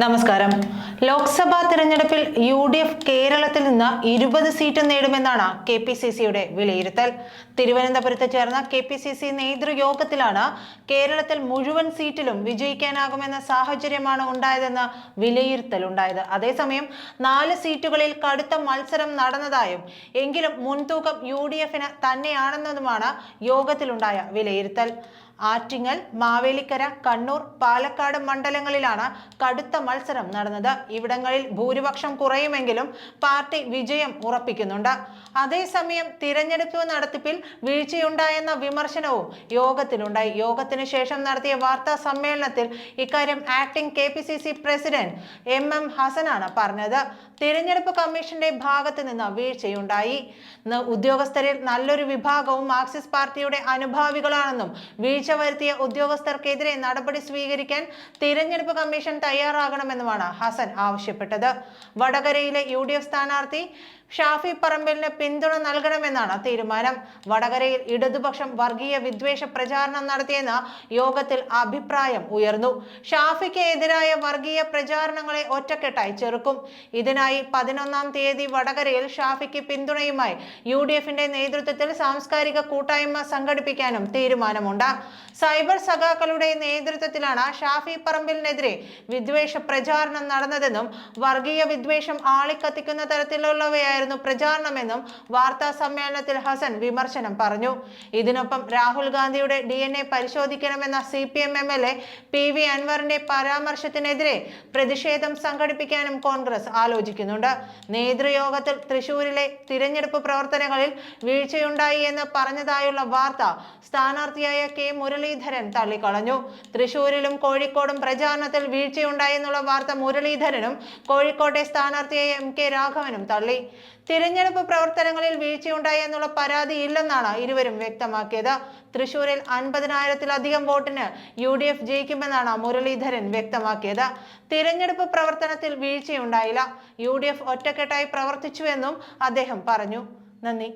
നമസ്കാരം. ലോക്സഭാ തിരഞ്ഞെടുപ്പിൽ U D F കേരളത്തിൽ നിന്ന് ഇരുപത് സീറ്റ് നേടുമെന്നാണ് കെ പി സി സിയുടെ വിലയിരുത്തൽ. തിരുവനന്തപുരത്ത് ചേർന്ന കെ പി സി സി നേതൃയോഗത്തിലാണ് കേരളത്തിൽ മുഴുവൻ സീറ്റിലും വിജയിക്കാനാകുമെന്ന സാഹചര്യമാണ് ഉണ്ടായതെന്ന് വിലയിരുത്തലുണ്ടായത് അതേസമയം നാല് സീറ്റുകളിൽ കടുത്ത മത്സരം നടന്നതായും എങ്കിലും മുൻതൂക്കം യു ഡി എഫിന് തന്നെയാണെന്നതുമാണ് യോഗത്തിലുണ്ടായ വിലയിരുത്തൽ. ആറ്റിങ്ങൽ മാവേലിക്കര കണ്ണൂർ പാലക്കാട് മണ്ഡലങ്ങളിലാണ് കടുത്ത മത്സരം നടന്നത്. ഇവിടങ്ങളിൽ ഭൂരിപക്ഷം കുറയുമെങ്കിലും പാർട്ടി വിജയം ഉറപ്പിക്കുന്നുണ്ട്. അതേസമയം തിരഞ്ഞെടുപ്പ് നടത്തിപ്പിൽ വീഴ്ചയുണ്ടായെന്ന വിമർശനവും യോഗത്തിലുണ്ടായി. യോഗത്തിന് ശേഷം നടത്തിയ വാർത്താ സമ്മേളനത്തിൽ ഇക്കാര്യം acting K P C C president M M ഹസനാണ് പറഞ്ഞത്. തിരഞ്ഞെടുപ്പ് കമ്മീഷന്റെ ഭാഗത്ത് നിന്ന് വീഴ്ചയുണ്ടായി. ഉദ്യോഗസ്ഥരിൽ നല്ലൊരു വിഭാഗവും മാർക്സിസ്റ്റ് പാർട്ടിയുടെ അനുഭാവികളാണെന്നും വീഴ്ച വരുത്തിയ ഉദ്യോഗസ്ഥർക്കെതിരെ നടപടി സ്വീകരിക്കാൻ തിരഞ്ഞെടുപ്പ് കമ്മീഷൻ തയ്യാറാകണമെന്നുമാണ് ഹസൻ ആവശ്യപ്പെട്ടത്. വടകരയിലെ യു ഡി എഫ് സ്ഥാനാർത്ഥി ഷാഫി പറമ്പിലിന് പിന്തുണ നൽകണമെന്നാണ് തീരുമാനം. വടകരയിൽ ഇടതുപക്ഷം വർഗീയ വിദ്വേഷ പ്രചാരണം നടത്തിയെന്ന് യോഗത്തിൽ അഭിപ്രായം ഉയർന്നു. ഷാഫിക്ക് എതിരായ വർഗീയ പ്രചാരണങ്ങളെ ഒറ്റക്കെട്ടായി ചെറുക്കും. ഇതിനായി പതിനൊന്നാം തീയതി വടകരയിൽ ഷാഫിക്ക് പിന്തുണയുമായി യു നേതൃത്വത്തിൽ സാംസ്കാരിക കൂട്ടായ്മ സംഘടിപ്പിക്കാനും തീരുമാനമുണ്ട്. സൈബർ സഖാക്കളുടെ നേതൃത്വത്തിലാണ് ഷാഫി പറമ്പിലിനെതിരെ വിദ്വേഷ പ്രചാരണം നടന്നതെന്നും വർഗീയ വിദ്വേഷം ആളിക്കത്തിക്കുന്ന തരത്തിലുള്ളവയായിരുന്നു പ്രചാരണമെന്നും വാർത്താ സമ്മേളനത്തിൽ ഹസൻ വിമർശനം പറഞ്ഞു. ഇതിനൊപ്പം രാഹുൽ ഗാന്ധിയുടെ D N A പരിശോധിക്കണമെന്ന C P M M L A P V അൻവറിന്റെ പരാമർശത്തിനെതിരെ പ്രതിഷേധം സംഘടിപ്പിക്കാനും കോൺഗ്രസ് ആലോചിക്കുന്നുണ്ട്. നേതൃയോഗത്തിൽ തൃശൂരിലെ തിരഞ്ഞെടുപ്പ് പ്രവർത്തനങ്ങളിൽ വീഴ്ചയുണ്ടായി എന്ന് പറഞ്ഞതായുള്ള വാർത്ത സ്ഥാനാർത്ഥിയായ കെ മുരളീധരൻ തള്ളിക്കളഞ്ഞു. തൃശൂരിലും കോഴിക്കോടും പ്രചാരണത്തിൽ വീഴ്ചയുണ്ടായെന്നുള്ള വാർത്ത മുരളീധരനും കോഴിക്കോട്ടെ സ്ഥാനാർത്ഥിയായ എം കെ രാഘവനും തള്ളി. തിരഞ്ഞെടുപ്പ് പ്രവർത്തനങ്ങളിൽ വീഴ്ചയുണ്ടായി എന്നുള്ള പരാതി ഇല്ലെന്നാണ് ഇരുവരും വ്യക്തമാക്കിയത്. തൃശൂരിൽ അൻപതിനായിരത്തിലധികം വോട്ടിന് യു ഡി എഫ് ജയിക്കുമെന്നാണ് മുരളീധരൻ വ്യക്തമാക്കിയത്. തിരഞ്ഞെടുപ്പ് പ്രവർത്തനത്തിൽ വീഴ്ചയുണ്ടായില്ല. യു ഡി എഫ് ഒറ്റക്കെട്ടായി പ്രവർത്തിച്ചുവെന്നും അദ്ദേഹം പറഞ്ഞു. നന്ദി.